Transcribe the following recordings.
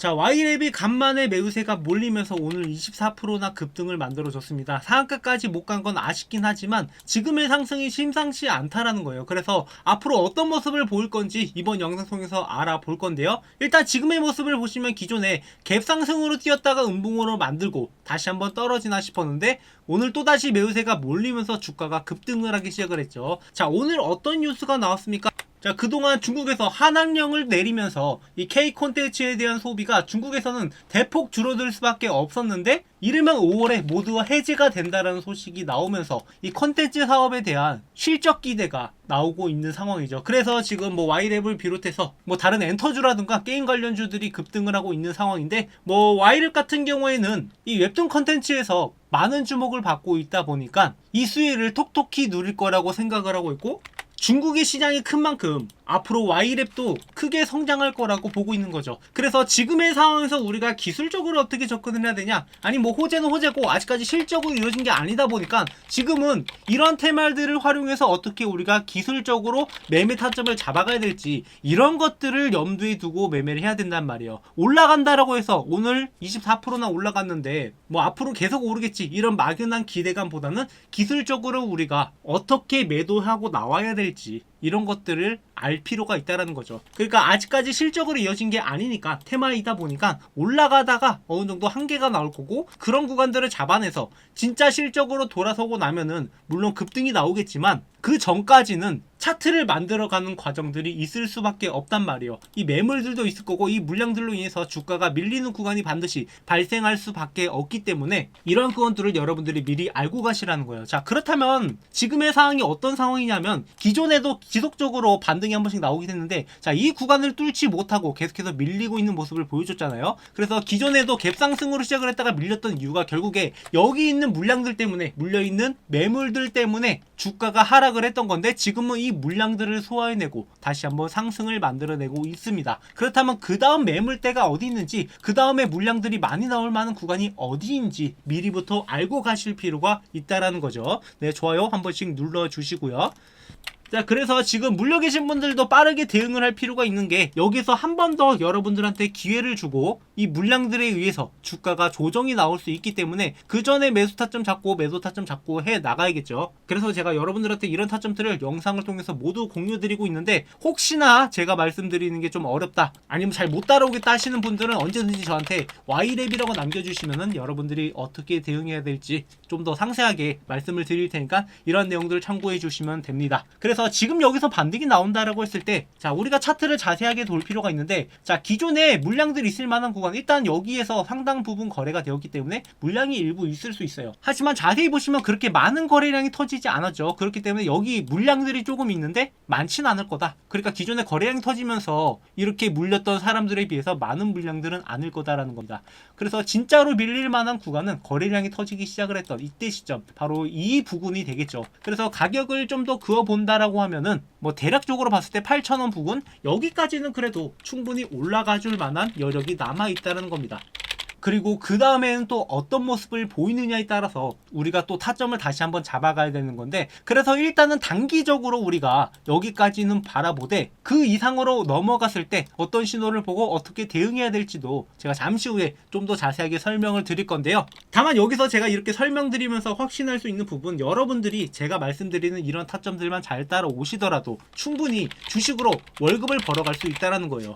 자, Y랩이 간만에 매우세가 몰리면서 오늘 24%나 급등을 만들어줬습니다. 상한가까지 못 간 건 아쉽긴 하지만 지금의 상승이 심상치 않다라는 거예요. 그래서 앞으로 어떤 모습을 보일 건지 이번 영상 통해서 알아볼 건데요. 일단 지금의 모습을 보시면 기존에 갭 상승으로 뛰었다가 음봉으로 만들고 다시 한번 떨어지나 싶었는데 오늘 또다시 매우세가 몰리면서 주가가 급등을 하기 시작을 했죠. 자, 오늘 어떤 뉴스가 나왔습니까? 자, 그동안 중국에서 한한령을 내리면서 이 K 콘텐츠에 대한 소비가 중국에서는 대폭 줄어들 수밖에 없었는데 이르면 5월에 모두가 해제가 된다라는 소식이 나오면서 이 콘텐츠 사업에 대한 실적 기대가 나오고 있는 상황이죠. 그래서 지금 뭐 Y랩을 비롯해서 뭐 다른 엔터주라든가 게임 관련주들이 급등을 하고 있는 상황인데 뭐 Y랩 같은 경우에는 이 웹툰 콘텐츠에서 많은 주목을 받고 있다 보니까 이 수혜를 톡톡히 누릴 거라고 생각을 하고 있고 중국의 시장이 큰 만큼 앞으로 Y랩도 크게 성장할 거라고 보고 있는 거죠. 그래서 지금의 상황에서 우리가 기술적으로 어떻게 접근을 해야 되냐? 아니 뭐 호재는 호재고 아직까지 실적으로 이루어진 게 아니다 보니까 지금은 이런 테마들을 활용해서 어떻게 우리가 기술적으로 매매 타점을 잡아가야 될지 이런 것들을 염두에 두고 매매를 해야 된단 말이에요. 올라간다라고 해서 오늘 24%나 올라갔는데 뭐 앞으로 계속 오르겠지 이런 막연한 기대감보다는 기술적으로 우리가 어떻게 매도하고 나와야 될지 이런 것들을 알 필요가 있다라는 거죠. 그러니까 아직까지 실적으로 이어진 게 아니니까 테마이다 보니까 올라가다가 어느 정도 한계가 나올 거고 그런 구간들을 잡아내서 진짜 실적으로 돌아서고 나면은 물론 급등이 나오겠지만 그 전까지는 차트를 만들어가는 과정들이 있을 수밖에 없단 말이에요. 이 매물들도 있을 거고 이 물량들로 인해서 주가가 밀리는 구간이 반드시 발생할 수밖에 없기 때문에 이런 구간들을 여러분들이 미리 알고 가시라는 거예요. 자 그렇다면 지금의 상황이 어떤 상황이냐면 기존에도 지속적으로 반등이 한 번씩 나오긴 했는데 자 이 구간을 뚫지 못하고 계속해서 밀리고 있는 모습을 보여줬잖아요. 그래서 기존에도 갭상승으로 시작을 했다가 밀렸던 이유가 결국에 여기 있는 물량들 때문에 물려있는 매물들 때문에 주가가 하락 을 했던 건데 지금은 이 물량들을 소화해내고 다시 한번 상승을 만들어내고 있습니다. 그렇다면 그 다음 매물대가 어디 있는지 그 다음에 물량들이 많이 나올 만한 구간이 어디인지 미리부터 알고 가실 필요가 있다라는 거죠. 네, 좋아요 한 번씩 눌러주시고요. 자, 그래서 지금 물려 계신 분들도 빠르게 대응을 할 필요가 있는 게 여기서 한 번 더 여러분들한테 기회를 주고 이 물량들에 의해서 주가가 조정이 나올 수 있기 때문에 그 전에 매수 타점 잡고 매도 타점 잡고 해 나가야겠죠. 그래서 제가 여러분들한테 이런 타점들을 영상을 통해서 모두 공유 드리고 있는데 혹시나 제가 말씀드리는 게 좀 어렵다 아니면 잘 못 따라오겠다 하시는 분들은 언제든지 저한테 Y랩이라고 남겨주시면은 여러분들이 어떻게 대응해야 될지 좀 더 상세하게 말씀을 드릴 테니까 이런 내용들을 참고해 주시면 됩니다. 그래서 지금 여기서 반등이 나온다라고 했을 때, 자, 우리가 차트를 자세하게 볼 필요가 있는데, 자, 기존에 물량들이 있을 만한 구간, 일단 여기에서 상당 부분 거래가 되었기 때문에 물량이 일부 있을 수 있어요. 하지만 자세히 보시면 그렇게 많은 거래량이 터지지 않았죠. 그렇기 때문에 여기 물량들이 조금 있는데 많지는 않을 거다. 그러니까 기존에 거래량이 터지면서 이렇게 물렸던 사람들에 비해서 많은 물량들은 아닐 거다라는 겁니다. 그래서 진짜로 밀릴 만한 구간은 거래량이 터지기 시작을 했던 이때 시점, 바로 이 부분이 되겠죠. 그래서 가격을 좀 더 그어 본다라고 하면은 뭐 대략적으로 봤을 때 8,000원 부근 여기까지는 그래도 충분히 올라가 줄 만한 여력이 남아 있다는 겁니다. 그리고 그 다음에는 또 어떤 모습을 보이느냐에 따라서 우리가 또 타점을 다시 한번 잡아가야 되는 건데 그래서 일단은 단기적으로 우리가 여기까지는 바라보되 그 이상으로 넘어갔을 때 어떤 신호를 보고 어떻게 대응해야 될지도 제가 잠시 후에 좀 더 자세하게 설명을 드릴 건데요. 다만 여기서 제가 이렇게 설명드리면서 확신할 수 있는 부분 여러분들이 제가 말씀드리는 이런 타점들만 잘 따라오시더라도 충분히 주식으로 월급을 벌어갈 수 있다는 거예요.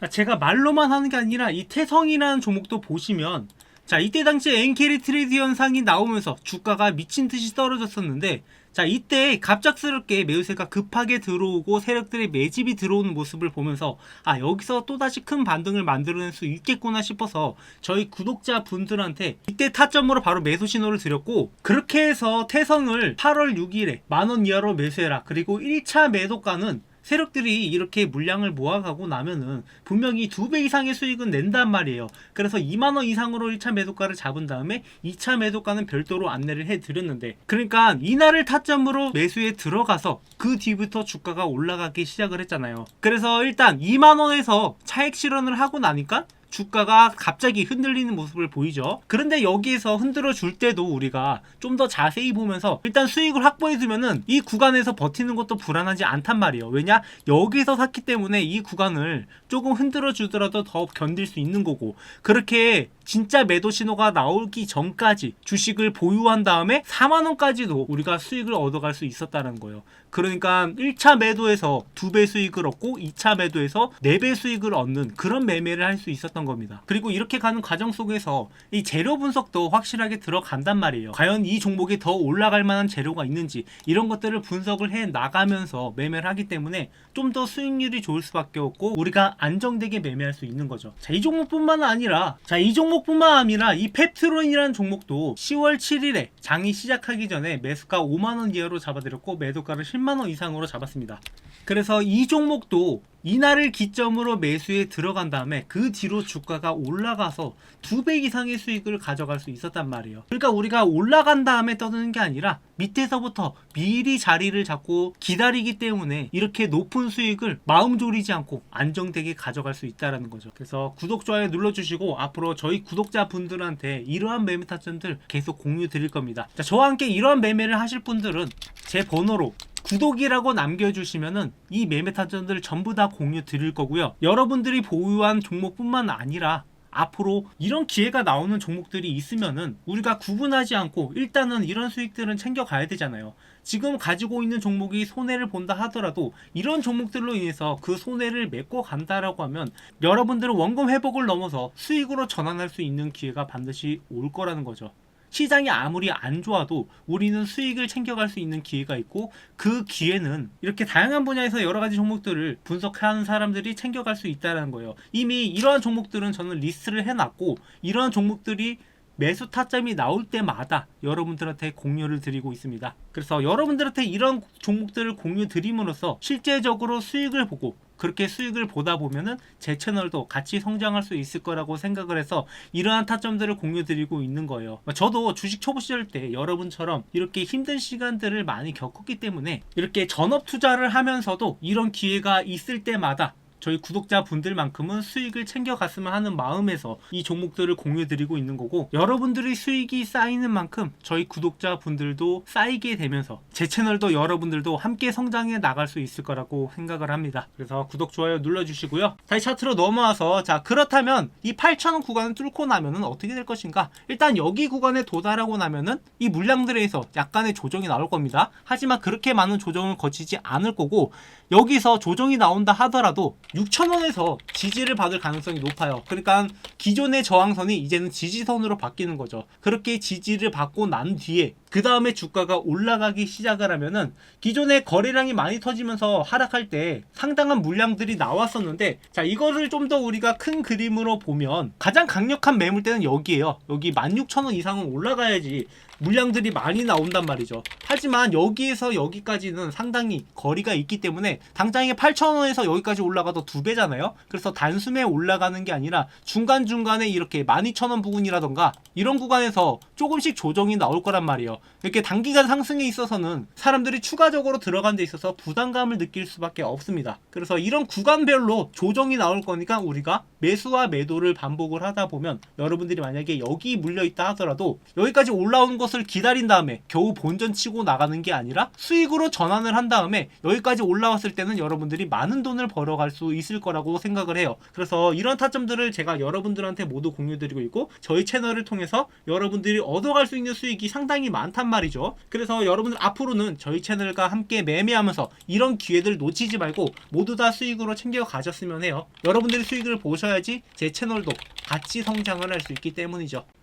자, 제가 말로만 하는 게 아니라 이 태성이라는 종목도 보시면 자 이때 당시에 엔캐리 트레이드 현상이 나오면서 주가가 미친 듯이 떨어졌었는데 자 이때 갑작스럽게 매수세가 급하게 들어오고 세력들의 매집이 들어오는 모습을 보면서 아 여기서 또다시 큰 반등을 만들어낼 수 있겠구나 싶어서 저희 구독자 분들한테 이때 타점으로 바로 매수 신호를 드렸고 그렇게 해서 태성을 8월 6일에 만원 이하로 매수해라. 그리고 1차 매도가는 세력들이 이렇게 물량을 모아가고 나면은 분명히 두 배 이상의 수익은 낸단 말이에요. 그래서 2만원 이상으로 1차 매도가를 잡은 다음에 2차 매도가는 별도로 안내를 해드렸는데 그러니까 이날을 타점으로 매수에 들어가서 그 뒤부터 주가가 올라가기 시작을 했잖아요. 그래서 일단 2만원에서 차익 실현을 하고 나니까 주가가 갑자기 흔들리는 모습을 보이죠. 그런데 여기에서 흔들어 줄 때도 우리가 좀 더 자세히 보면서 일단 수익을 확보해 두면은 이 구간에서 버티는 것도 불안하지 않단 말이에요. 왜냐? 여기서 샀기 때문에 이 구간을 조금 흔들어 주더라도 더 견딜 수 있는 거고 그렇게 진짜 매도 신호가 나오기 전까지 주식을 보유한 다음에 4만 원까지도 우리가 수익을 얻어갈 수 있었다는 거예요. 그러니까 1차 매도에서 2배 수익을 얻고 2차 매도에서 4배 수익을 얻는 그런 매매를 할 수 있었던 겁니다. 그리고 이렇게 가는 과정 속에서 이 재료 분석도 확실하게 들어간단 말이에요. 과연 이 종목이 더 올라갈 만한 재료가 있는지 이런 것들을 분석을 해 나가면서 매매를 하기 때문에 좀 더 수익률이 좋을 수밖에 없고 우리가 안정되게 매매할 수 있는 거죠. 자, 이 종목뿐만 아니라 자, 이 종목 뿐만 아니라 이 펩트론이라는 종목도 10월 7일에 장이 시작하기 전에 매수가 5만 원 이하로 잡아드렸고 매도가를 10만 원 이상으로 잡았습니다. 그래서 이 종목도 이날을 기점으로 매수에 들어간 다음에 그 뒤로 주가가 올라가서 두 배 이상의 수익을 가져갈 수 있었단 말이에요. 그러니까 우리가 올라간 다음에 떠드는 게 아니라 밑에서부터 미리 자리를 잡고 기다리기 때문에 이렇게 높은 수익을 마음 졸이지 않고 안정되게 가져갈 수 있다라는 거죠. 그래서 구독 좋아요 눌러주시고 앞으로 저희 구독자 분들한테 이러한 매매 타점들 계속 공유 드릴 겁니다. 자, 저와 함께 이러한 매매를 하실 분들은 제 번호로 구독이라고 남겨주시면은 이 매매 타점들 전부 다 공유 드릴 거고요. 여러분들이 보유한 종목뿐만 아니라 앞으로 이런 기회가 나오는 종목들이 있으면은 우리가 구분하지 않고 일단은 이런 수익들은 챙겨가야 되잖아요. 지금 가지고 있는 종목이 손해를 본다 하더라도 이런 종목들로 인해서 그 손해를 메꿔 간다라고 하면 여러분들은 원금 회복을 넘어서 수익으로 전환할 수 있는 기회가 반드시 올 거라는 거죠. 시장이 아무리 안 좋아도 우리는 수익을 챙겨갈 수 있는 기회가 있고 그 기회는 이렇게 다양한 분야에서 여러 가지 종목들을 분석하는 사람들이 챙겨갈 수 있다는 거예요. 이미 이러한 종목들은 저는 리스트를 해놨고 이러한 종목들이 매수 타점이 나올 때마다 여러분들한테 공유를 드리고 있습니다. 그래서 여러분들한테 이런 종목들을 공유 드림으로써 실제적으로 수익을 보고 그렇게 수익을 보다 보면은 제 채널도 같이 성장할 수 있을 거라고 생각을 해서 이러한 타점들을 공유 드리고 있는 거예요. 저도 주식 초보 시절 때 여러분처럼 이렇게 힘든 시간들을 많이 겪었기 때문에 이렇게 전업 투자를 하면서도 이런 기회가 있을 때마다 저희 구독자 분들만큼은 수익을 챙겨갔으면 하는 마음에서 이 종목들을 공유드리고 있는 거고 여러분들의 수익이 쌓이는 만큼 저희 구독자 분들도 쌓이게 되면서 제 채널도 여러분들도 함께 성장해 나갈 수 있을 거라고 생각을 합니다. 그래서 구독 좋아요 눌러주시고요. 다시 차트로 넘어와서 자 그렇다면 이 8,000원 구간을 뚫고 나면은 어떻게 될 것인가? 일단 여기 구간에 도달하고 나면은 이 물량들에서 약간의 조정이 나올 겁니다. 하지만 그렇게 많은 조정을 거치지 않을 거고 여기서 조정이 나온다 하더라도 6,000원에서 지지를 받을 가능성이 높아요. 그러니까 기존의 저항선이 이제는 지지선으로 바뀌는 거죠. 그렇게 지지를 받고 난 뒤에 그 다음에 주가가 올라가기 시작을 하면은 기존에 거래량이 많이 터지면서 하락할 때 상당한 물량들이 나왔었는데 자 이거를 좀 더 우리가 큰 그림으로 보면 가장 강력한 매물대는 여기에요. 여기 16,000원 이상은 올라가야지 물량들이 많이 나온단 말이죠. 하지만 여기에서 여기까지는 상당히 거리가 있기 때문에 당장에 8,000원에서 여기까지 올라가도 두 배잖아요. 그래서 단숨에 올라가는 게 아니라 중간중간에 이렇게 12,000원 부근이라던가 이런 구간에서 조금씩 조정이 나올 거란 말이에요. 이렇게 단기간 상승에 있어서는 사람들이 추가적으로 들어간 데 있어서 부담감을 느낄 수밖에 없습니다. 그래서 이런 구간별로 조정이 나올 거니까 우리가 매수와 매도를 반복을 하다 보면 여러분들이 만약에 여기 물려 있다 하더라도 여기까지 올라온 것을 기다린 다음에 겨우 본전 치고 나가는 게 아니라 수익으로 전환을 한 다음에 여기까지 올라왔을 때는 여러분들이 많은 돈을 벌어갈 수 있을 거라고 생각을 해요. 그래서 이런 타점들을 제가 여러분들한테 모두 공유드리고 있고 저희 채널을 통해서 여러분들이 얻어갈 수 있는 수익이 상당히 많단 말이죠. 그래서 여러분들 앞으로는 저희 채널과 함께 매매하면서 이런 기회들 놓치지 말고 모두 다 수익으로 챙겨 가셨으면 해요. 여러분들이 수익을 보셔야지 제 채널도 같이 성장을 할 수 있기 때문이죠.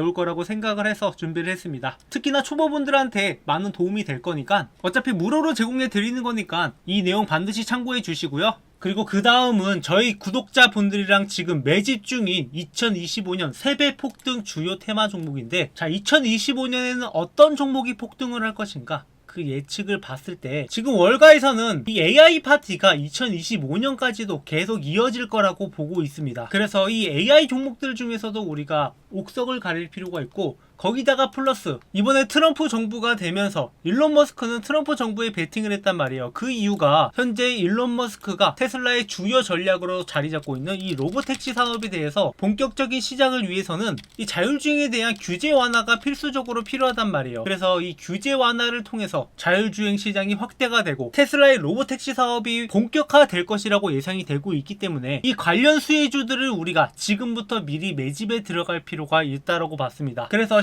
울 거라고 생각을 해서 준비를 했습니다. 특히나 초보분들한테 많은 도움이 될 거니까 어차피 무료로 제공해 드리는 거니까 이 내용 반드시 참고해 주시고요. 그리고 그 다음은 저희 구독자분들이랑 지금 매집 중인 2025년 세배 폭등 주요 테마 종목인데 자 2025년에는 어떤 종목이 폭등을 할 것인가 그 예측을 봤을 때 지금 월가에서는 이 AI 파티가 2025년까지도 계속 이어질 거라고 보고 있습니다. 그래서 이 AI 종목들 중에서도 우리가 옥석을 가릴 필요가 있고 거기다가 플러스 이번에 트럼프 정부가 되면서 일론 머스크는 트럼프 정부에 베팅을 했단 말이에요. 그 이유가 현재 일론 머스크가 테슬라의 주요 전략으로 자리 잡고 있는 이 로보택시 사업에 대해서 본격적인 시작을 위해서는 이 자율주행에 대한 규제 완화가 필수적으로 필요하단 말이에요. 그래서 이 규제 완화를 통해서 자율주행 시장이 확대가 되고 테슬라의 로보택시 사업이 본격화될 것이라고 예상이 되고 있기 때문에 이 관련 수혜주들을 우리가 지금부터 미리 매집에 들어갈 필요가 있다라고 봤습니다. 그래서